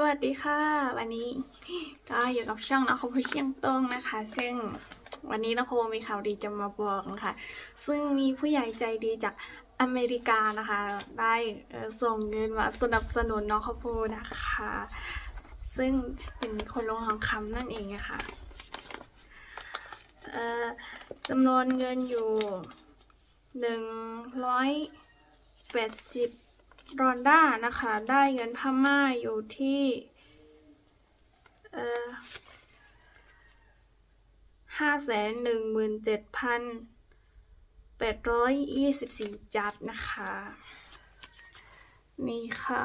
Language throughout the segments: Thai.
สวัสดีค่ะ วันนี้ก็อยู่กับช่องนะคบเชียงตงนะคะ ซึ่งวันนี้นะคบมีข่าวดีจะมาบอกนะคะซึ่งมีผู้ใหญ่ใจดีจากอเมริกานะคะ ได้ส่งเงินมาสนับสนุนน้องข้าวโพดนะคะ ซึ่งเป็นคนลงทองคำนั่นเองนะคะเอ่อจำนวนเงินอยู่หนึ่งร้อยแปดสิบ รอนด้านะคะ ได้เงินพม่าอยู่ที่ห้าแสนหนึ่งหมื่นเจ็ดพันแปดร้อยยี่สิบสี่จัดนะคะ นี่ค่ะ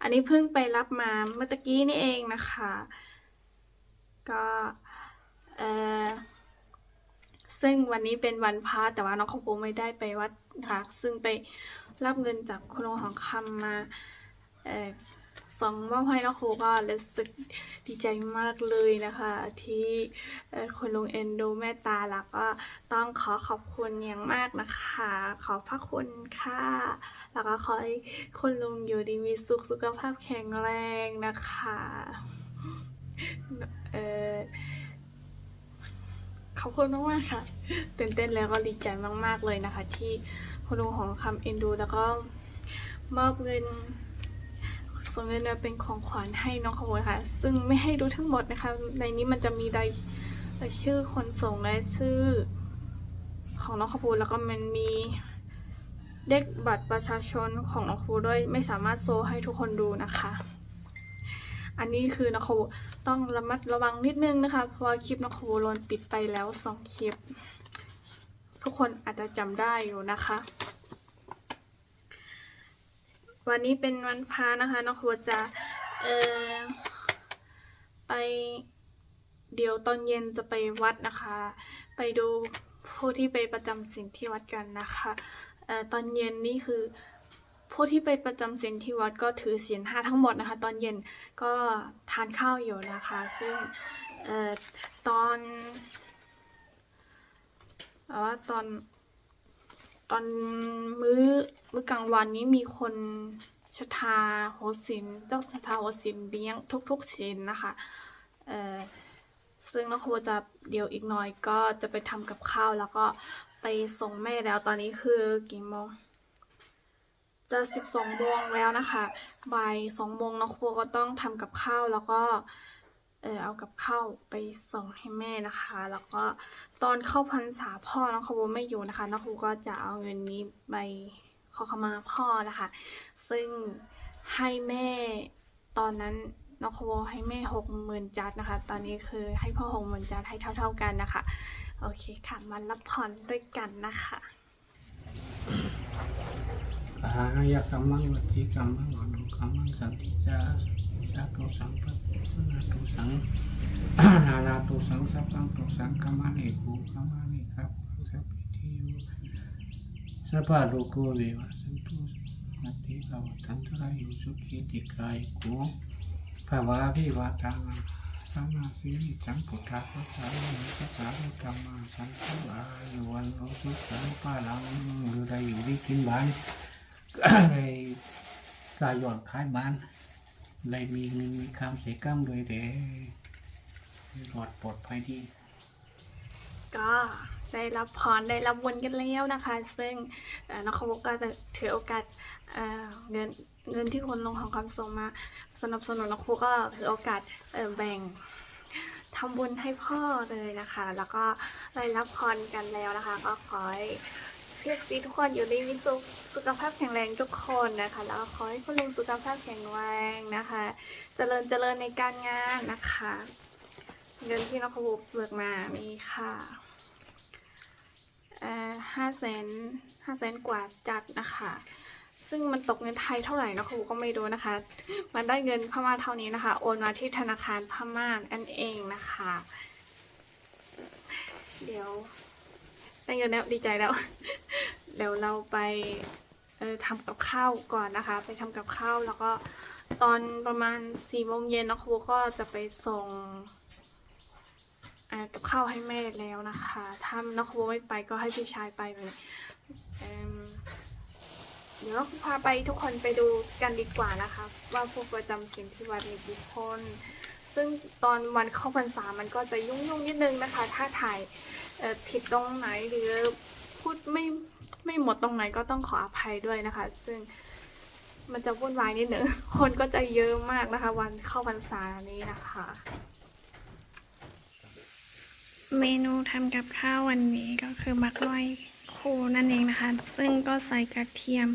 อันนี้เพิ่งไปรับมาเมื่อกี้นี่เองนะคะ ก็เออซึ่งวันนี้เป็นวันพระแต่ว่าน้องข้าวโพไม่ได้ไปวัดนะคะ ซึ่งไป รับเงินจากคุณลุงของคำมาสองมอบให้น้องโครูก็รู้สึกดีใจมากเลยนะคะ ที่คุณลุงเอ็นดูแม่ตาแล้วก็ต้องขอขอบคุณอย่างมากนะคะ ขอพระคุณค่ะ แล้วก็ขอให้คุณลุงอยู่ดีมีสุขสุขภาพแข็งแรงนะคะ เออ ขอบคุณมากๆค่ะตื่นเต้นแล้วก็ดีใจมาก ๆเลยนะคะ ที่คุณลุงของคำเอ็นดู แล้วก็มอบเงินส่งเงินมาเป็นของขวัญให้น้องขโมยค่ะ ซึ่งไม่ให้ดูทั้งหมดนะคะ ในนี้มันจะมีรายชื่อคนส่งและชื่อของน้องขบูแล้วก็มันมีเลขบัตรประชาชนของน้องขบูด้วยไม่สามารถโซให้ทุกคนดูนะคะ อันนี้คือน้องขบูต้องระมัดระวังนิดนึงนะคะ เพราะว่าคลิปน้องขบูโดนปิดไปแล้วสองคลิป ทุกคนอาจจะจำได้อยู่นะคะ วันนี้เป็นวันพระนะคะน้องขบูจะเออไปเดี๋ยวตอนเย็นจะไปวัดนะคะ ไปดูผู้ที่ไปประจำศีลที่วัดกันนะคะเออตอนเย็นนี่คือ ผู้ที่ไปประจำศีลที่วัดก็ถือศีลห้าทั้งหมดนะคะ ตอนเย็นก็ทานข้าวอยู่นะคะ ซึ่งเอ่อตอนแต่ว่าตอนตอนมื้อมื้อกลางวันนี้มีคนชทาโหสินเจ้าชทาโหสินเลี้ยงทุกๆศีลนะคะเอ่อซึ่งน้องครูจะเดี๋ยวอีกหน่อยก็จะไปทำกับข้าวแล้วก็ไปส่งแม่แล้วตอนนี้คือกี่โมง จะสิบสองโมงแล้วนะคะบ่ายสองโมงน้องครูก็ต้องทำกับข้าวแล้วก็เออเอากับข้าวไปส่งให้แม่นะคะ แล้วก็ตอนเข้าพรรษาพ่อน้องครูไม่อยู่นะคะน้องครูก็จะเอาเงินนี้ไปขอขมาพ่อนะคะ ซึ่งให้แม่ตอนนั้นน้องโคให้แม่หกหมื่นจัดนะคะ ตอนนี้คือให้พ่อหกหมื่นจัดให้เท่า ๆกันนะคะ โอเคค่ะมารับพรด้วยกันนะคะ อาหายกรรมังวัติกรรมังวนุกรรมังสันติจาสาธุสังปะนาตุสังนานาตุสังสัพพังตุสังกรรมานิภูกรรมานิครับสัพพิทิโยสัพพะโลกเววะสันตุนัตติภาวตันตรายุสุขีติกายโกภาวะพิวาตังสัมมาสิจังพุทธะพระสารีพระสารีธรรมาสันตุอายุวันโลสุขังปะลังหรือใดอยู่ที่กินบ้าน เลยกายหย่อนขายบ้าน เลยมีเงินมีคำเสียกรรมโดยเดหลอดปลอดภัยดี ก็ได้รับพรได้รับบุญกันแล้วนะคะ ซึ่งน้องเขาบกก็จะถือโอกาสเเงินเงินที่คนลงของคำส่งมา สนับสนุนน้องครูก็ถือโอกาสแบ่งทำบุญให้พ่อเลยนะคะ แล้วก็ได้รับพรกันแล้วนะคะ ก็ขอให้ เพื่อนซีทุกคนอยู่ดีมีสุขสุขภาพแข็งแรงทุกคนนะคะ แล้วขอให้คุณลุงสุขภาพแข็งแรงนะคะ เจริญเจริญในการงานนะคะ เงินที่น้องครูเบิกมามีค่ะห้าแสนห้าแสนกว่าจัดนะคะ ซึ่งมันตกเงินไทยเท่าไหร่นะครูก็ไม่รู้นะคะ มันได้เงินพม่าเท่านี้นะคะ โอนมาที่ธนาคารพม่านั่นเองนะคะ เดี๋ยว ได้เงินแล้วดีใจแล้ว เดี๋ยวเราไปทำกับข้าวก่อนนะคะ ไปทำกับข้าวแล้วก็ตอนประมาณสี่โมงเย็นนะครูก็จะไปส่งกับข้าวให้แม่แล้วนะคะ ถ้าน้องโคไม่ไปก็ให้พี่ชายไปเลยเอิ่มเดี๋ยวเราพาไปทุกคนไปดูกันดีกว่านะคะ ว่าพวกประจำศีลที่วัดมีกี่คน ซึ่งตอนวันเข้าพรรษามันก็จะยุ่งๆนิดนึงนะคะ ถ้าถ่ายผิดตรงไหนหรือพูดไม่ไม่หมดตรงไหนก็ต้องขออภัยด้วยนะคะ ซึ่งมันจะวุ่นวายนิดนึงคนก็จะเยอะมากนะคะ วันเข้าพรรษานี้นะคะ เมนูทำกับข้าววันนี้ก็คือมักน้อยคูนั่นเองนะคะ ซึ่งก็ใส่กระเทียม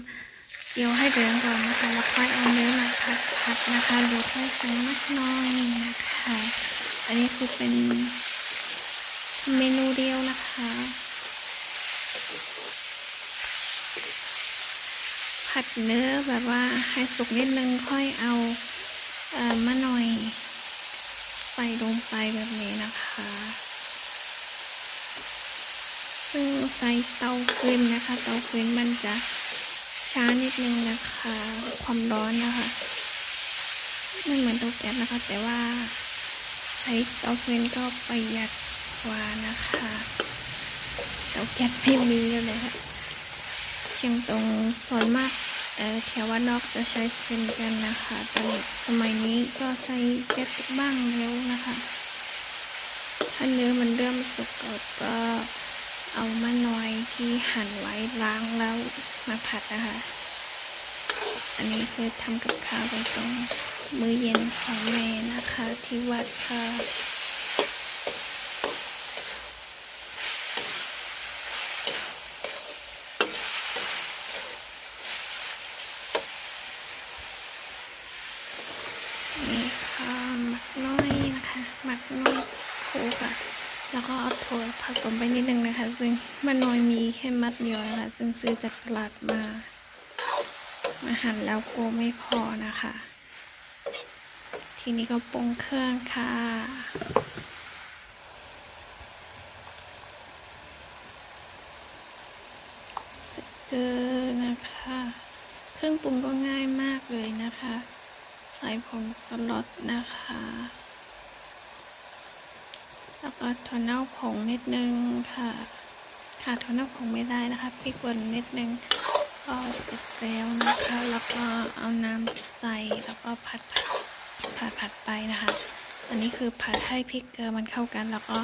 เจียวให้เหลืองก่อนนะคะ แล้วค่อยเอาเนื้อมาผัดผัดนะคะหรือค่อยใส่มักน้อยนะคะ อันนี้คือเป็นเมนูเดียวนะคะ ผัดเนื้อแบบว่าให้สุกนิดนึงค่อยเอาเอ่อมะนอยใส่ลงไปแบบนี้นะคะซึ่งใส่เตาฟืนนะคะ เตาฟืนมันจะ ช้านิดนึงนะคะ ความร้อนนะคะไม่เหมือนเตาแก๊สนะคะ แต่ว่าใช้เตาฟืนก็ประหยัดกว่านะคะเตาแก๊สไม่มีเลยค่ะเชียงตรงส่วนมากเออแถวว่านอกจะใช้ฟืนกันนะคะแต่สมัยนี้ก็ใช้แก๊สบ้างแล้วนะคะถ้าเนื้อมันเริ่มสุกเอามะนอยที่หั่นไว้ล้างแล้วมา ผัดนะคะ อันนี้คือทำกับข้าวไปตรงมื้อเย็นของแม่นะคะที่วัดค่ะนี่ค่ะหมักน้อยนะคะหมักน้อยโคค่ะ แล้วก็เอาถั่ว ผสมไปนิดนึงนะคะ ซึ่งมันน้อยมีแค่มัดเดียวนะคะ ซึ่งซื้อจากตลาดมา มาหั่นแล้วโกไม่พอนะคะ ทีนี้ก็ปรุงเครื่องค่ะเจอนะคะ เครื่องปรุงก็ง่ายมากเลยนะคะ ใส่ผงสลดนะคะ แล้วก็ ถั่วเน่าผงนิดนึงค่ะขาดถั่วเน่าผงไม่ได้นะคะพริกป่นนิดนึงก็เสร็จแล้วนะคะ แล้วก็เอาน้ำใส่แล้วก็ผัดผัดผัดผัดไปนะคะ อันนี้คือผัดให้พริกเกลือมันเข้ากัน แล้วก็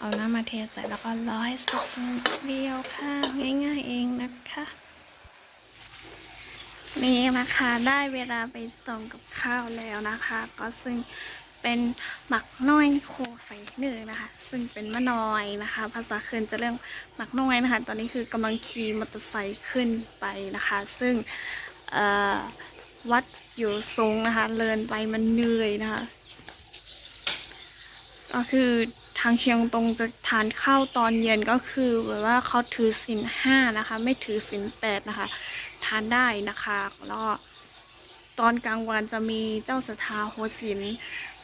เอาน้ำมาเทใส่แล้วก็รอให้สุกเดียวค่ะ ง่ายๆเองนะคะนี่นะคะได้เวลาไปส่งกับข้าวแล้วนะคะ ก็ซึ่ง เป็นหมักน้อยโคไฟเนื้อนะคะ ซึ่งเป็นมะนอยนะคะ ภาษาเคินจะเรียกหมักน้อยนะคะ ตอนนี้คือกำลังขี่มอเตอร์ไซค์ขึ้นไปนะคะ ซึ่งวัดอยู่สูงนะคะ เลินไปมันเหนื่อยนะคะ ก็คือทางเชียงตรงจะทานข้าวตอนเย็นก็คือแบบว่าเขาถือศีลห้านะคะ ไม่ถือศีลแปดนะคะ ทานได้นะคะแล้วตอนกลางวันจะมีเจ้าสถาโหศิล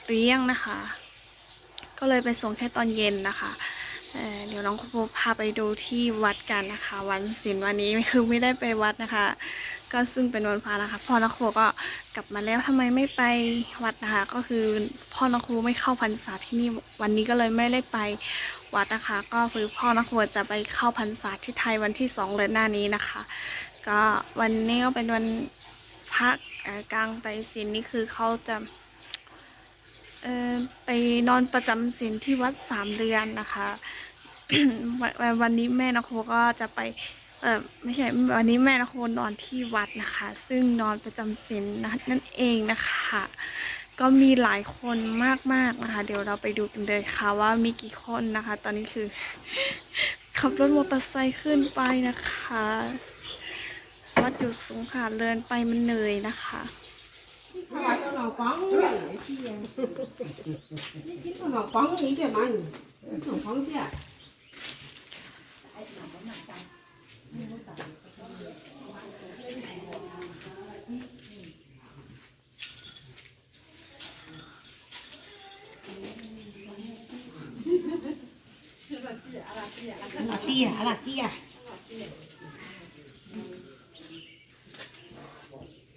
เลี้ยงนะคะ ก็เลยไปส่งแค่ตอนเย็นนะคะเเดี๋ยวน้องครูพาไปดูที่วัดกันนะคะ วันศิลวันนี้คือไม่ได้ไปวัดนะคะ ก็ซึ่งเป็นวันพระนะคะ พ่อนักครูก็กลับมาแล้วทำไมไม่ไปวัดนะคะ ก็คือพ่อนักครูไม่เข้าพรรษาที่นี่วันนี้ก็เลยไม่ได้ไปวัดนะคะ ก็คือพ่อนักครูจะไปเข้าพรรษาที่ไทยวันที่สองเดือนหน้านี้นะคะ ก็วันนี้ก็เป็นวันพักกลางไตรศีลนี่คือเขาจะ ไปนอนประจำศีลที่วัดสามเดือนนะคะ วันวันนี้แม่นครก็จะไปเออไม่ใช่วันนี้แม่นครนอนที่วัดนะคะ ซึ่งนอนประจำศีลนนั่นเองนะคะ ก็มีหลายคนมากๆนะคะ เดี๋ยวเราไปดูกันเลยค่ะว่ามีกี่คนนะคะ ตอนนี้คือ ขับรถมอเตอร์ไซค์ขึ้นไปนะคะ วัดอยู่สูงค่ะเดินไปมันเหนื่อยนะคะ 他叫老光，你今天老光你别忙，老光去。老弟呀，老弟呀，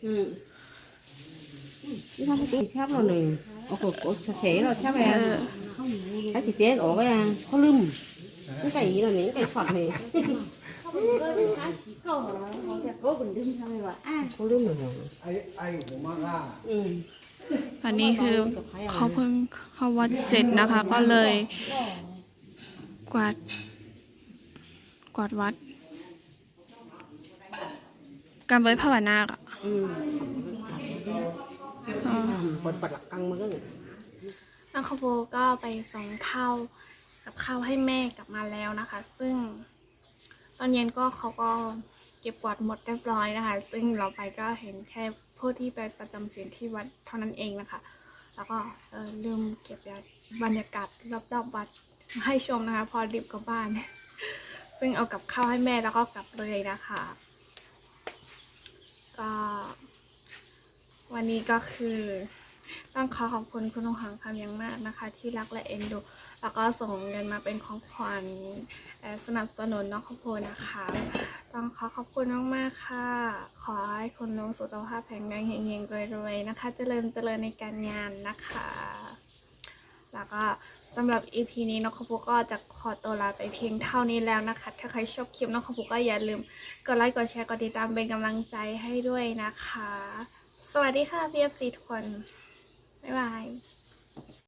嗯。Ừ cái thằng cái chắp rồi này ở cổ cổ thế rồi chắp เอ em อ cái cái chết ở cái à có lưng cái cái gì là những cái sọt này เขาเรื่องเหมือนกัน ai ai của má ra อืมตอนนี้คือเขาเพิ่งเข้าวัดเสร็จนะคะ ก็เลยกวาดกวาดวัด การไว้ภาวนาอะอืม คนปัดหลักกังเมือน้องคาโบก็ไปส่งข้าวกับข้าวให้แม่กลับมาแล้วนะคะ ซึ่งตอนเย็นก็เขาก็เก็บกวาดหมดเรียบร้อยนะคะ ซึ่งเราไปก็เห็นแค่ผู้ที่ไปประจำศีลที่วัดเท่านั้นเองนะคะ แล้วก็เลืมเก็บบรรยากาศรอบๆวัดให้ชมนะคะ พอรีบกลับบ้าน ซึ่งเอากับข้าวให้แม่แล้วก็กลับเลยนะคะก็ วันนี้ก็คือต้องขอขอบคุณคุณองค์หังคำยังมากนะคะ ที่รักและเอ็นดูแล้วก็ส่งเงินมาเป็นของขวัญสนับสนุนน้องข้าวโพดนะคะ ต้องขอขอบคุณมากๆค่ะ ขอให้คุณลุงสุขภาพแข็งแรงเฮงๆรวยๆนะคะ เจริญเจริญในการงานนะคะ แล้วก็สำหรับ EP นี้น้องข้าวโพดก็จะขอตัวลาไปเพียงเท่านี้แล้วนะคะ ถ้าใครชอบคลิปน้องข้าวโพดก็อย่าลืมกดไลค์กดแชร์กดติดตามเป็นกำลังใจให้ด้วยนะคะ วัสดีค่ะ PFC ทุกคน บ๊ายบาย